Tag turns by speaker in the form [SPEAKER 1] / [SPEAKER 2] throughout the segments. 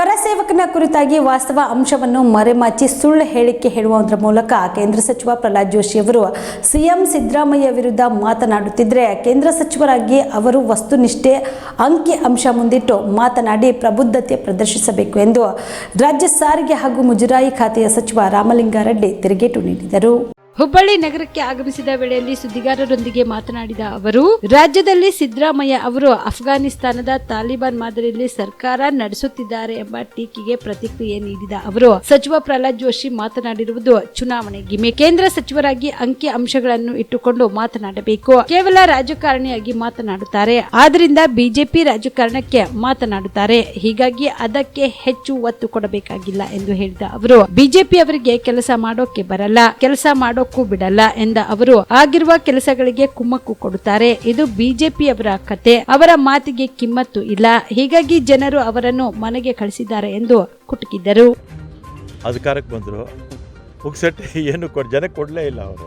[SPEAKER 1] ಕರಸೇವಕನ ಕುರಿತಾಗಿ ವಾಸ್ತವ ಅಂಶವನ್ನು ಮರೆಮಾಚಿ ಸುಳ್ಳು ಹೇಳಿಕೆ ಹೇಳುವುದರ ಮೂಲಕ ಕೇಂದ್ರ ಸಚಿವ ಪ್ರಹ್ಲಾದ್ ಜೋಶಿ ಅವರು ಸಿಎಂ ಸಿದ್ದರಾಮಯ್ಯ ವಿರುದ್ಧ ಮಾತನಾಡುತ್ತಿದ್ದರೆ ಕೇಂದ್ರ ಸಚಿವರಾಗಿ ಅವರು ವಸ್ತುನಿಷ್ಠೆ ಅಂಕಿ ಅಂಶ ಮುಂದಿಟ್ಟು ಮಾತನಾಡಿ ಪ್ರಬುದ್ಧತೆ ಪ್ರದರ್ಶಿಸಬೇಕು ಎಂದು ರಾಜ್ಯ ಸಾರಿಗೆ ಹಾಗೂ ಮುಜರಾಯಿ ಖಾತೆಯ ಸಚಿವ ರಾಮಲಿಂಗಾರೆಡ್ಡಿ ತಿರುಗೇಟು ನೀಡಿದರು.
[SPEAKER 2] ಹುಬ್ಬಳ್ಳಿ ನಗರಕ್ಕೆ ಆಗಮಿಸಿದ ವೇಳೆಯಲ್ಲಿ ಸುದ್ದಿಗಾರರೊಂದಿಗೆ ಮಾತನಾಡಿದ ಅವರು, ರಾಜ್ಯದಲ್ಲಿ ಸಿದ್ದರಾಮಯ್ಯ ಅವರು ಅಫ್ಘಾನಿಸ್ತಾನದ ತಾಲಿಬಾನ್ ಮಾದರಿಯಲ್ಲಿ ಸರ್ಕಾರ ನಡೆಸುತ್ತಿದ್ದಾರೆ ಎಂಬ ಟೀಕೆಗೆ ಪ್ರತಿಕ್ರಿಯೆ ನೀಡಿದ ಅವರು, ಸಚಿವ ಪ್ರಹ್ಲಾದ್ ಜೋಶಿ ಮಾತನಾಡಿರುವುದು ಚುನಾವಣೆ ಗಿಮೆ. ಕೇಂದ್ರ ಸಚಿವರಾಗಿ ಅಂಕಿ ಅಂಶಗಳನ್ನು ಇಟ್ಟುಕೊಂಡು ಮಾತನಾಡಬೇಕು. ಕೇವಲ ರಾಜಕಾರಣಿಯಾಗಿ ಮಾತನಾಡುತ್ತಾರೆ. ಆದ್ರಿಂದ ಬಿಜೆಪಿ ರಾಜಕಾರಣಕ್ಕೆ ಮಾತನಾಡುತ್ತಾರೆ. ಹೀಗಾಗಿ ಅದಕ್ಕೆ ಹೆಚ್ಚು ಒತ್ತು ಕೊಡಬೇಕಾಗಿಲ್ಲ ಎಂದು ಹೇಳಿದ ಅವರು, ಬಿಜೆಪಿ ಅವರಿಗೆ ಕೆಲಸ ಮಾಡೋಕೆ ಬರಲ್ಲ. ಕೆಲಸ ಮಾಡೋಕ್ಕೂ ಬಿಡಲ್ಲ ಎಂದ ಅವರು. ಆಗಿರುವ ಕೆಲಸಗಳಿಗೆ ಕುಮ್ಮಕ್ಕು ಕೊಡುತ್ತಾರೆ. ಇದು ಬಿಜೆಪಿಯವರ ಕತೆ. ಅವರ ಮಾತಿಗೆ ಕಿಮ್ಮತ್ತು ಇಲ್ಲ. ಹೀಗಾಗಿ ಜನರು ಅವರನ್ನು ಮನೆಗೆ ಕಳಿಸಿದ್ದಾರೆ ಎಂದು ಕುಟುಕಿದ್ದರು.
[SPEAKER 3] ಅಧಿಕಾರಕ್ಕೆ ಬಂದರು. ಪುಕ್ಸಟ್ಟೆ ಏನು ಕೊಡ್, ಜನಕ್ಕೆ ಕೊಡಲೇ ಇಲ್ಲ ಅವರು.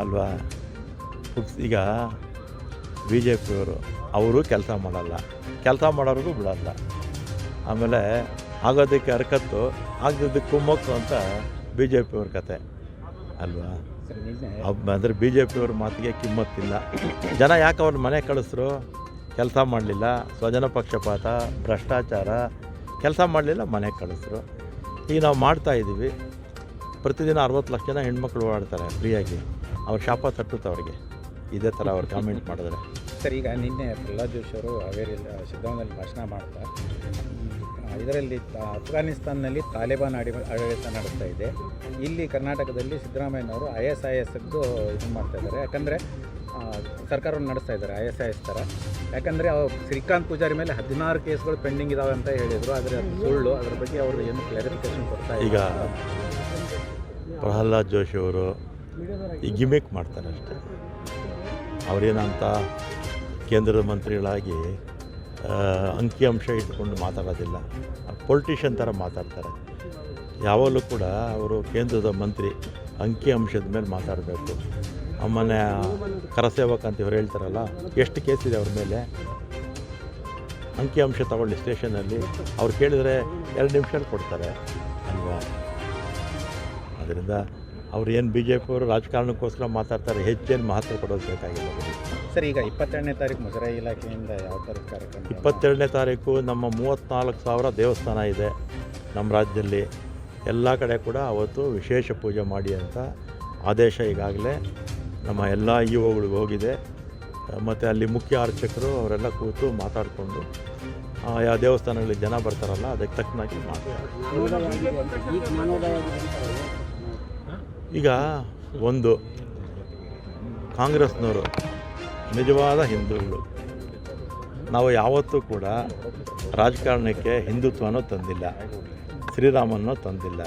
[SPEAKER 3] ಅಲ್ವಾ? ಈಗ ಬಿ ಜೆ ಪಿಯವರು ಅವರು ಕೆಲಸ ಮಾಡಲ್ಲ. ಕೆಲಸ ಮಾಡೋರಿಗೂ ಬಿಡಲ್ಲ. ಆಮೇಲೆ ಆಗೋದಕ್ಕೆ ಹರಕತ್ತು, ಆಗದಕ್ಕೆ ಕುಮ್ಮಕ್ಕು ಅಂತ ಬಿ ಜೆ ಪಿಯವ್ರ ಕತೆ. ಅಲ್ವಾ? ಅಂದರೆ ಬಿ ಜೆ ಪಿಯವ್ರ ಮಾತಿಗೆ ಕಿಮ್ಮತ್ತಿಲ್ಲ. ಜನ ಯಾಕೆ ಅವ್ರ ಮನೆ ಕಳಿಸ್ರು? ಕೆಲಸ ಮಾಡಲಿಲ್ಲ ಸ್ವಜನ ಪಕ್ಷಪಾತ ಭ್ರಷ್ಟಾಚಾರ ಕೆಲಸ ಮಾಡಲಿಲ್ಲ ಮನೆ ಕಳಿಸ್ರು. ಈಗ ನಾವು ಮಾಡ್ತಾ ಇದ್ದೀವಿ ಪ್ರತಿದಿನ ಅರವತ್ತು ಲಕ್ಷ ಜನ ಹೆಣ್ಮಕ್ಳು ಓಡಾಡ್ತಾರೆ ಫ್ರೀಯಾಗಿ. ಅವ್ರ ಶಾಪ ತಟ್ಟುತ್ತೆ ಅವ್ರಿಗೆ. ಇದೇ ಥರ ಅವ್ರು ಕಾಮೆಂಟ್ ಮಾಡಿದ್ರೆ.
[SPEAKER 4] ಸರ್, ಈಗ ನಿನ್ನೆ ಪ್ರಹ್ಲಾದ್ ಜೋಶಿ ಅವರು ಹಾವೇರಿ ಸಿದ್ದರಾಮಯ್ಯಲ್ಲಿ ಭಾಷಣ ಮಾಡ್ತಾ ಇದರಲ್ಲಿ ಅಫ್ಘಾನಿಸ್ತಾನ್ನಲ್ಲಿ ತಾಲಿಬಾನ್ ಆಡಿ, ಆಡಳಿತ ನಡೆಸ್ತಾ ಇದೆ. ಇಲ್ಲಿ ಕರ್ನಾಟಕದಲ್ಲಿ ಸಿದ್ದರಾಮಯ್ಯನವರು ಐ ಎಸ್ ಐ ಎಸ್ದು ಇದು ಮಾಡ್ತಾ ಇದ್ದಾರೆ. ಯಾಕಂದರೆ ಸರ್ಕಾರವನ್ನು ನಡೆಸ್ತಾ ಇದ್ದಾರೆ, ಐ ಎಸ್ ಐ ಎಸ್ ಥರ. ಯಾಕಂದರೆ ಶ್ರೀಕಾಂತ್ ಪೂಜಾರಿ ಮೇಲೆ ಹದಿನಾರು ಕೇಸ್ಗಳು ಪೆಂಡಿಂಗ್ ಇದಾವೆ ಅಂತ ಹೇಳಿದರು, ಆದರೆ ಅದು ಸುಳ್ಳು. ಅದ್ರ ಬಗ್ಗೆ ಅವರು ಏನು ಕ್ಲಾರಿಫಿಕೇಶನ್ ಕೊಡ್ತಾ
[SPEAKER 3] ಈಗ ಪ್ರಹ್ಲಾದ್ ಜೋಶಿ ಅವರು ಗಿಮಿಕ್ ಮಾಡ್ತಾರೆ ಅಷ್ಟೇ ಅವರೇನಂತ ಕೇಂದ್ರದ ಮಂತ್ರಿಗಳಾಗಿ ಅಂಕಿಅಂಶ ಇಟ್ಕೊಂಡು ಮಾತಾಡೋದಿಲ್ಲ. ಪೊಲಿಟಿಷಿಯನ್ ಥರ ಮಾತಾಡ್ತಾರೆ. ಯಾವಾಗಲೂ ಕೂಡ ಅವರು ಕೇಂದ್ರದ ಮಂತ್ರಿ ಅಂಕಿಅಂಶದ ಮೇಲೆ ಮಾತಾಡಬೇಕು. ಅಮ್ಮನೆ ಕರಸೇವಕ ಅಂತ ಇವ್ರು ಹೇಳ್ತಾರಲ್ಲ, ಎಷ್ಟು ಕೇಸ್ ಇದೆ ಅವ್ರ ಮೇಲೆ? ಅಂಕಿಅಂಶ ತಗೊಳ್ಳಿ ಸ್ಟೇಷನಲ್ಲಿ. ಅವ್ರು ಕೇಳಿದರೆ ಎರಡು ನಿಮಿಷದಲ್ಲಿ ಕೊಡ್ತಾರೆ. ಅಲ್ವಾ? ಅದರಿಂದ ಅವ್ರು ಏನು ಬಿ ಜೆ ಪಿಯವರು ರಾಜಕಾರಣಕ್ಕೋಸ್ಕರ ಮಾತಾಡ್ತಾರೆ, ಹೆಚ್ಚೇನು ಮಹತ್ವ ಕೊಡೋದು ಬೇಕಾಗಿಲ್ಲ.
[SPEAKER 4] ಸರ್, ಈಗ ಇಪ್ಪತ್ತೆರಡನೇ ತಾರೀಕು ಮುಜರಾಯಿ ಇಲಾಖೆಯಿಂದ ಯಾವ ಥರದ ಕಾರ್ಯಕ್ರಮ?
[SPEAKER 3] ಇಪ್ಪತ್ತೆರಡನೇ ತಾರೀಕು ನಮ್ಮ ಮೂವತ್ತ್ನಾಲ್ಕು ಸಾವಿರ ದೇವಸ್ಥಾನ ಇದೆ ನಮ್ಮ ರಾಜ್ಯದಲ್ಲಿ. ಎಲ್ಲ ಕಡೆ ಕೂಡ ಅವತ್ತು ವಿಶೇಷ ಪೂಜೆ ಮಾಡಿ ಅಂತ ಆದೇಶ ಈಗಾಗಲೇ ನಮ್ಮ ಎಲ್ಲ ಇ ಒಗಳಿಗೆ ಹೋಗಿದೆ. ಮತ್ತು ಅಲ್ಲಿ ಮುಖ್ಯ ಅರ್ಚಕರು ಅವರೆಲ್ಲ ಕೂತು ಮಾತಾಡಿಕೊಂಡು ಯಾವ ದೇವಸ್ಥಾನಗಳಿಗೆ ಜನ ಬರ್ತಾರಲ್ಲ, ಅದಕ್ಕೆ ತಕ್ಕನಾಗಿ ಮಾಡ್ತಾರೆ ಈಗ ಒಂದು ಕಾಂಗ್ರೆಸ್ನವರು ನಿಜವಾದ ಹಿಂದೂಗಳು. ನಾವು ಯಾವತ್ತೂ ಕೂಡ ರಾಜಕಾರಣಕ್ಕೆ ಹಿಂದುತ್ವನೂ ತಂದಿಲ್ಲ, ಶ್ರೀರಾಮನೂ ತಂದಿಲ್ಲ.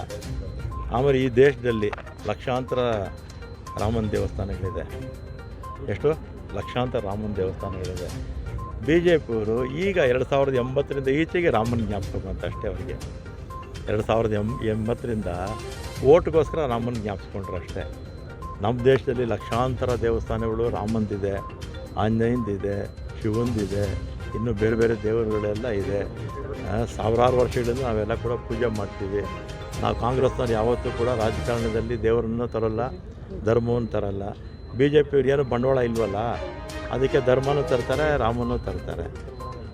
[SPEAKER 3] ಆಮೇಲೆ ಈ ದೇಶದಲ್ಲಿ ಲಕ್ಷಾಂತರ ರಾಮನ ದೇವಸ್ಥಾನಗಳಿದೆ. ಎಷ್ಟು? ಲಕ್ಷಾಂತರ ರಾಮನ ದೇವಸ್ಥಾನಗಳಿದೆ. ಬಿ ಜೆ ಪಿಯವರು ಈಗ ಎರಡು ಸಾವಿರದ ಎಂಬತ್ತರಿಂದ ಈಚೆಗೆ ರಾಮನ ಜ್ಞಾಪಕ ಬಂತ ಅಷ್ಟೇ ಅವರಿಗೆ. ಎರಡು ಸಾವಿರದ ಎಂ, ಎಂಬತ್ತರಿಂದ ಓಟ್ಗೋಸ್ಕರ ರಾಮನ ಜ್ಞಾಪಿಸ್ಕೊಂಡ್ರು ಅಷ್ಟೇ. ನಮ್ಮ ದೇಶದಲ್ಲಿ ಲಕ್ಷಾಂತರ ದೇವಸ್ಥಾನಗಳು ರಾಮಂದಿದೆ. ಆಂಜನೇಯಂದಿದೆ, ಶಿವಂದಿದೆ, ಇನ್ನು ಬೇರೆ ಬೇರೆ ದೇವರುಗಳೆಲ್ಲ ಇದೆ. ಸಾವಿರಾರು ವರ್ಷಗಳಿಂದ ನಾವೆಲ್ಲ ಕೂಡ ಪೂಜೆ ಮಾಡ್ತೀವಿ. ನಾವು ಕಾಂಗ್ರೆಸ್ನವ್ರು ಯಾವತ್ತೂ ಕೂಡ ರಾಜಕಾರಣದಲ್ಲಿ ದೇವರನ್ನು ತರಲ್ಲ, ಧರ್ಮವನ್ನು ತರಲ್ಲ. ಬಿ ಜೆ ಪಿಯವ್ರು ಏನು ಬಂಡವಾಳ ಇಲ್ವಲ್ಲ? ಅದಕ್ಕೆ ಧರ್ಮನೂ ತರ್ತಾರೆ, ರಾಮನೂ ತರ್ತಾರೆ.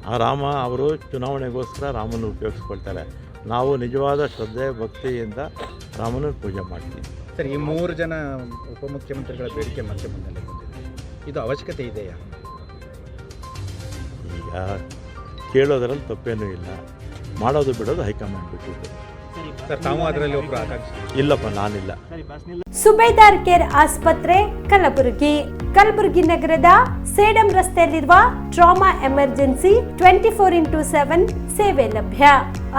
[SPEAKER 3] ಆ ರಾಮ ಅವರು ಚುನಾವಣೆಗೋಸ್ಕರ ರಾಮನ ಉಪಯೋಗಿಸ್ಕೊಳ್ತಾರೆ. ನಾವು ನಿಜವಾದ ಶ್ರದ್ಧೆ, ಭಕ್ತಿಯಿಂದ ರಾಮನ ಪೂಜೆ ಮಾಡ್ತೀವಿ.
[SPEAKER 4] ಸರ್, ಈ ಮೂರು ಜನ ಉಪಮುಖ್ಯಮಂತ್ರಿಗಳ ಬೇಡಿಕೆ ಮತ್ತೆ ಮುಂದೆ ಇದು ಅವಶ್ಯಕತೆ ಇದೆಯಾ?
[SPEAKER 3] ಈಗ ಕೇಳೋದ್ರಲ್ಲಿ ತಪ್ಪೇನೂ ಇಲ್ಲ. ಮಾಡೋದು ಬಿಡೋದು ಹೈಕಮಾಂಡ್ ಬಿಟ್ಟಿದ್ದು.
[SPEAKER 4] ಸರ್ ತಾವು ಅದರಲ್ಲಿ ಒಬ್ಬರು ಆಕಾಂಕ್ಷಿ.
[SPEAKER 3] ಇಲ್ಲಪ್ಪ ನಾನಿಲ್ಲ.
[SPEAKER 1] ಸುಬೇದಾರ್ ಕೇರ್ ಆಸ್ಪತ್ರೆ ಕಲಬುರಗಿ. ಕಲಬುರಗಿ ನಗರದ ಸೇಡಂ ರಸ್ತೆಯಲ್ಲಿರುವ trauma emergency twenty four into seven ಸೇವೆ ಲಭ್ಯ.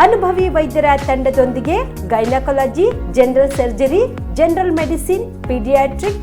[SPEAKER 1] ಅನುಭವಿ ವೈದ್ಯರ ತಂಡದೊಂದಿಗೆ gynaecology general surgery general medicine paediatric